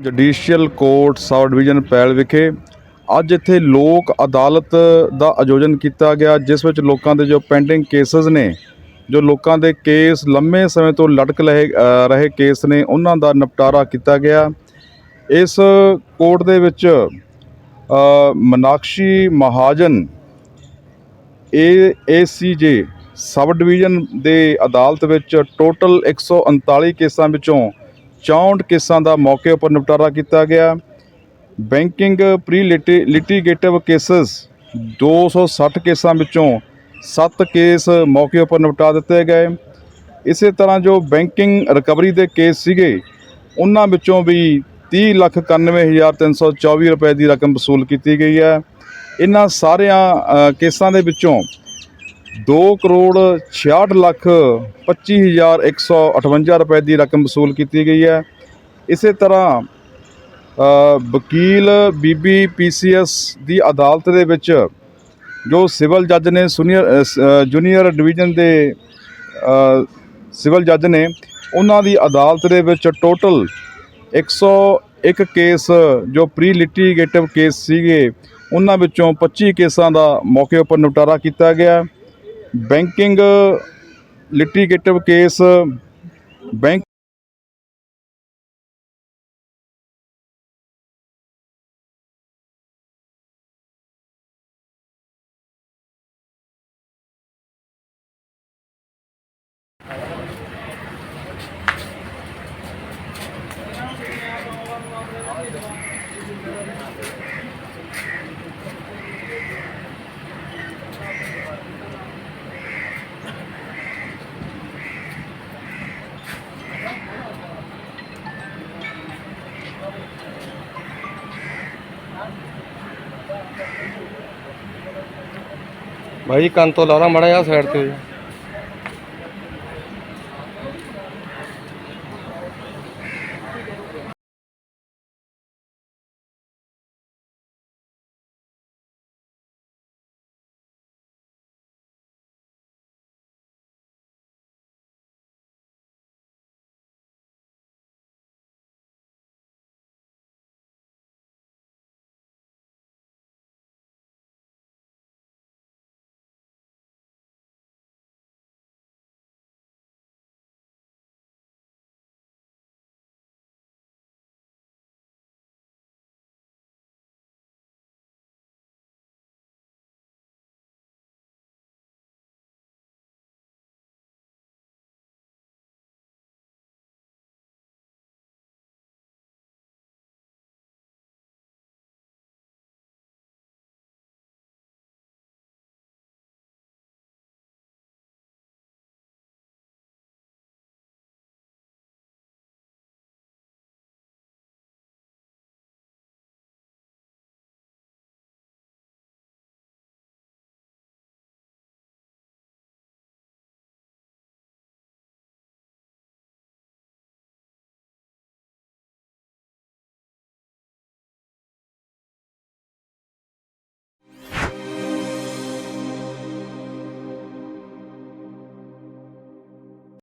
Judicial court sub division Payal ਵਿਖੇ ਅੱਜ ਇੱਥੇ ਲੋਕ ਅਦਾਲਤ ਦਾ ਆਯੋਜਨ ਕੀਤਾ ਗਿਆ, ਜਿਸ ਵਿੱਚ ਲੋਕਾਂ ਦੇ ਜੋ ਪੈਂਡਿੰਗ ਕੇਸਸ ਨੇ, ਜੋ ਲੋਕਾਂ ਦੇ ਕੇਸ ਲੰਮੇ ਸਮੇਂ ਤੋਂ ਲਟਕ ਰਹੇ ਰਹੇ ਕੇਸ ਨੇ, ਉਹਨਾਂ ਦਾ ਨਿਪਟਾਰਾ ਕੀਤਾ ਗਿਆ। ਇਸ ਕੋਰਟ ਦੇ ਵਿੱਚ ਮਨਾਕਸ਼ੀ ਮਹਾਜਨ ਏ ਏਸੀਜੇ ਸਬ ਡਿਵੀਜ਼ਨ ਦੇ ਅਦਾਲਤ ਵਿੱਚ ਟੋਟਲ 139 ਕੇਸਾਂ ਵਿੱਚੋਂ 64 ਕੇਸਾਂ ਦਾ ਮੌਕੇ ਉੱਪਰ ਨਿਪਟਾਰਾ ਕੀਤਾ ਗਿਆ। ਬੈਂਕਿੰਗ ਪ੍ਰੀ ਲਿਟੀਗੇਟਿਵ ਕੇਸਸ 260 ਕੇਸਾਂ ਵਿੱਚੋਂ 7 ਕੇਸ ਮੌਕੇ ਉੱਪਰ ਨਿਪਟਾ ਦਿੱਤੇ ਗਏ। ਇਸੇ ਤਰ੍ਹਾਂ ਜੋ ਬੈਂਕਿੰਗ ਰਿਕਵਰੀ ਦੇ ਕੇਸ ਸੀਗੇ, ਉਹਨਾਂ ਵਿੱਚੋਂ ਵੀ 30 ਲੱਖ 91324 ਰੁਪਏ ਦੀ ਰਕਮ ਵਸੂਲ ਕੀਤੀ ਗਈ ਹੈ। ਇਹਨਾਂ ਸਾਰਿਆਂ ਕੇਸਾਂ ਦੇ ਵਿੱਚੋਂ 2 ਕਰੋੜ 66 ਲੱਖ 25158 ਰੁਪਏ ਦੀ ਰਕਮ ਵਸੂਲ ਕੀਤੀ ਗਈ ਹੈ। ਇਸੇ ਤਰ੍ਹਾਂ ਅ, ਵਕੀਲ ਬੀਬੀ ਪੀਸੀਐਸ ਦੀ ਅਦਾਲਤ ਦੇ ਵਿੱਚ ਜੋ ਸਿਵਲ ਜੱਜ ਨੇ ਸੁਨੀਅਰ ਜੂਨੀਅਰ ਡਿਵੀਜ਼ਨ ਦੇ ਸਿਵਲ ਜੱਜ ਨੇ ਉਹਨਾਂ ਦੀ ਅਦਾਲਤ ਦੇ ਵਿੱਚ ਟੋਟਲ 101 ਕੇਸ ਜੋ ਪ੍ਰੀ ਲਿਟੀਗੇਟਿਵ ਕੇਸ ਸੀਗੇ ਉਹਨਾਂ ਵਿੱਚੋਂ 25 ਕੇਸਾਂ ਦਾ ਮੌਕੇ ਉੱਪਰ ਨਿਪਟਾਰਾ ਕੀਤਾ ਗਿਆ। ਬੈਂਕਿੰਗ ਲਿਟੀਗੇਟਿਵ ਕੇਸ ਬੈਂਕ ਭਾਈ ਕੰਨ ਤੋਂ ਲਾਉਣਾ ਮੜਾ ਜਾ ਸਾਈਡ ਤੇ।